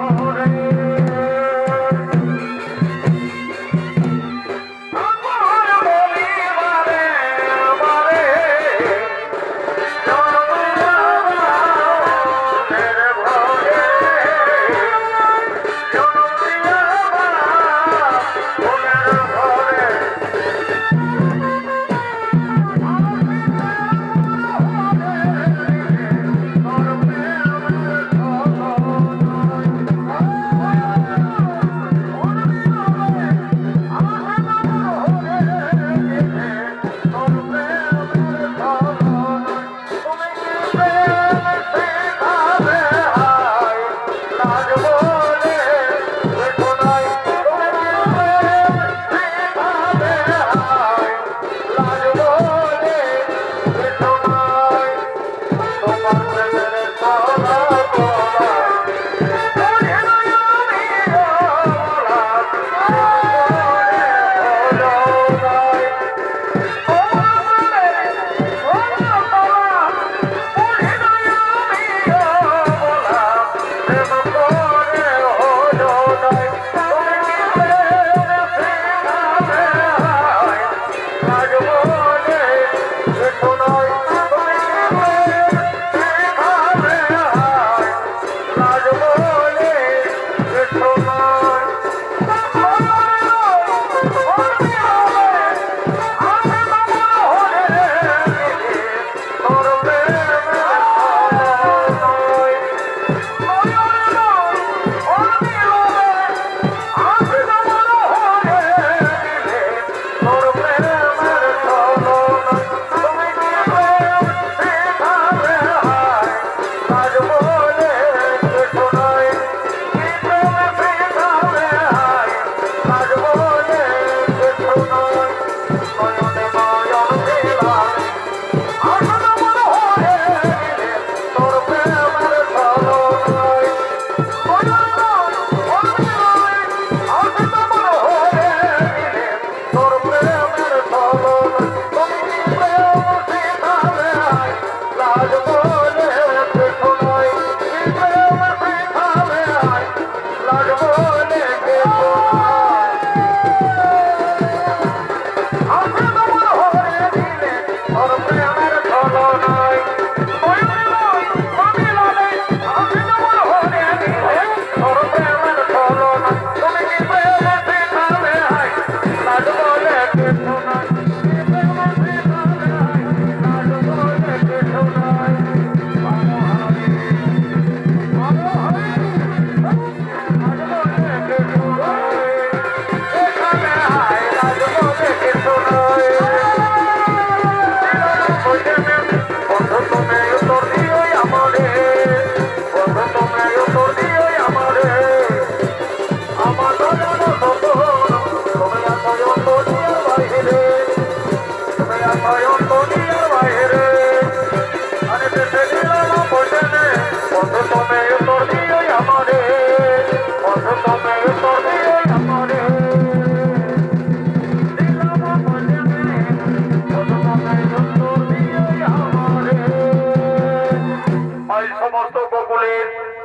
আজ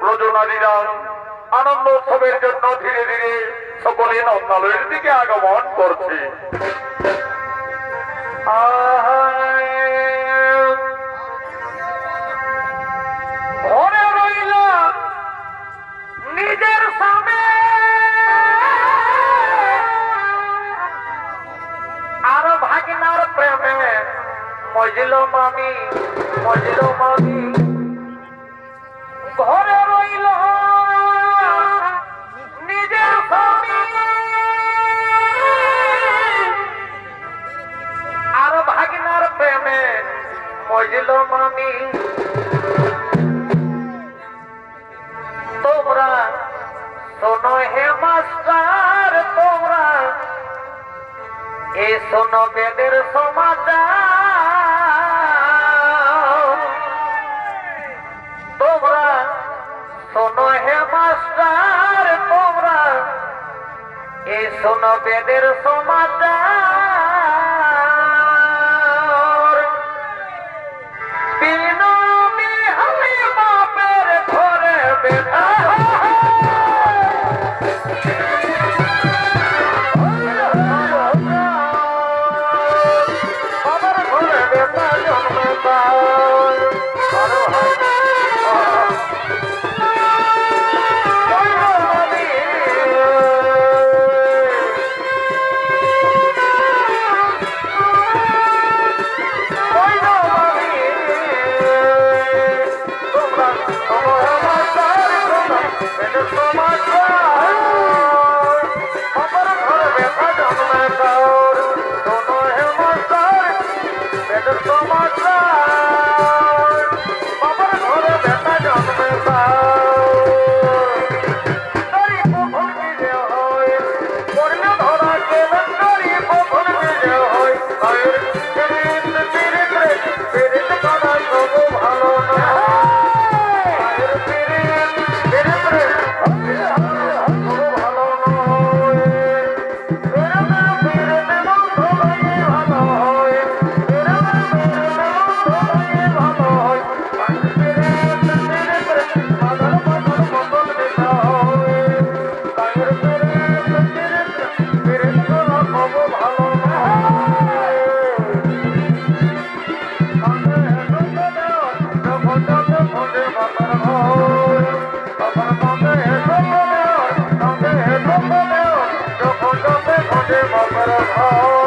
রজনারীরা আনন্দ উৎসবের জন্য ধীরে ধীরে সকলে নন্দালয়ের দিকে আগমন করছে। নিজের আর ভাগিনার প্রেমে মজিল মামি মজিল মামি। শোনো বেদের সমাচার। বিনোমি হলে বাপের ধরে so much. Oh.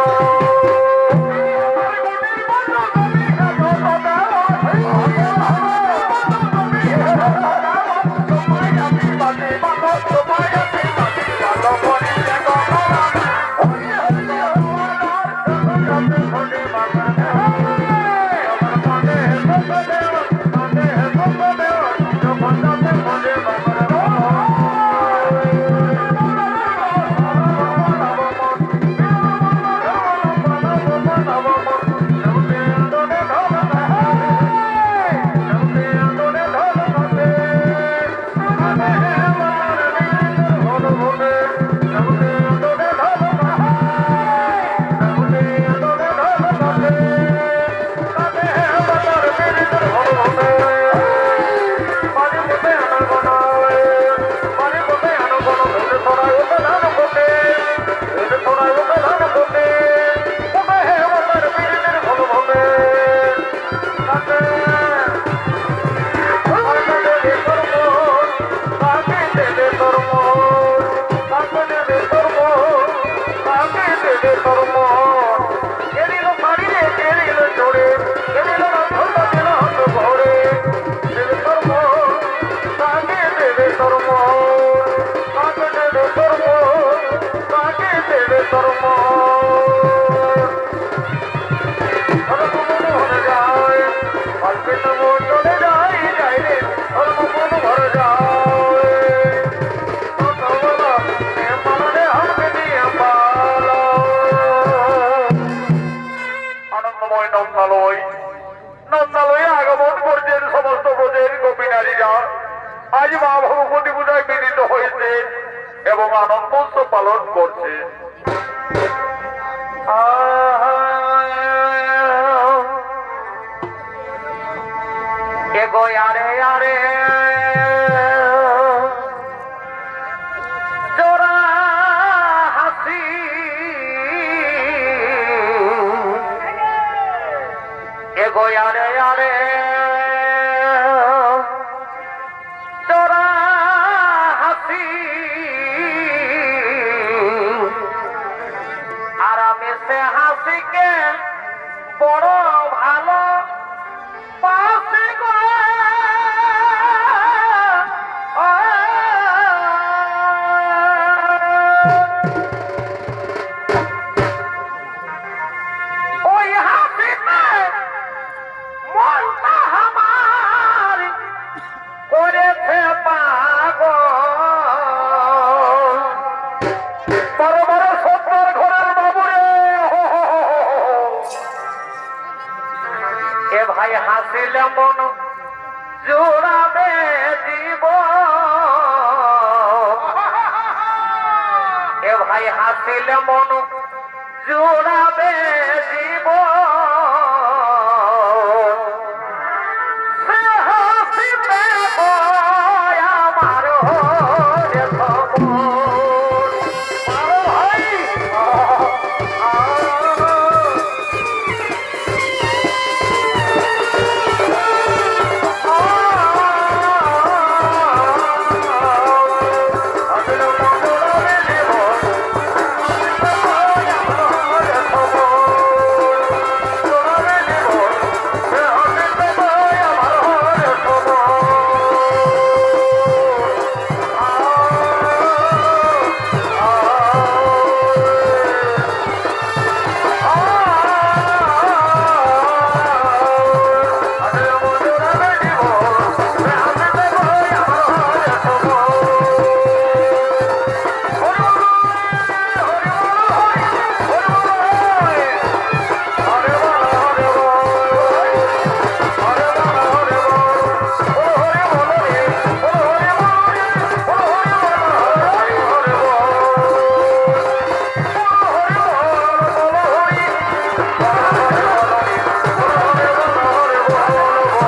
আনন্দময় নন্দালয় নন্দালয়ে আগমন করছেন সমস্ত প্রজের আজ মা ভগবতী পূজায় মিলিত হয়েছে এবং আনন্দ পালন করছে। আরে আরে? কই আরে আরে। ভাই হাসিল মন জুড়াবে জীবন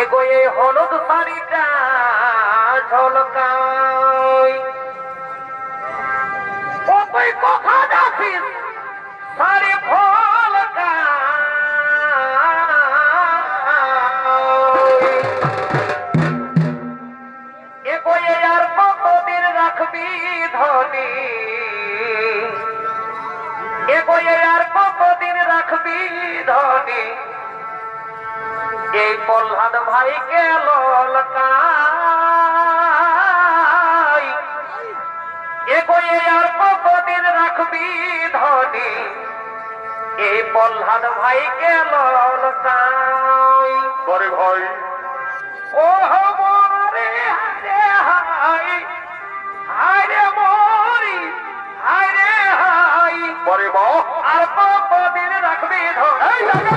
এগোয়ে হলুদ শাড়িটা ঝলকাই ও কথা যাচ্ছিস শাড়ি ফলকাই এগোয়ে আর কতদিন রাখবি ধনী। এগোয়ে আর কতদিন রাখবি ধনী। এই প্রহ্লাদ ভাইকে ললকাই এগোয়ে আর কতদিন রাখবি ধনী। এই প্রহ্লাদ ভাইকে ললকাই পরে ভাই। ও ধর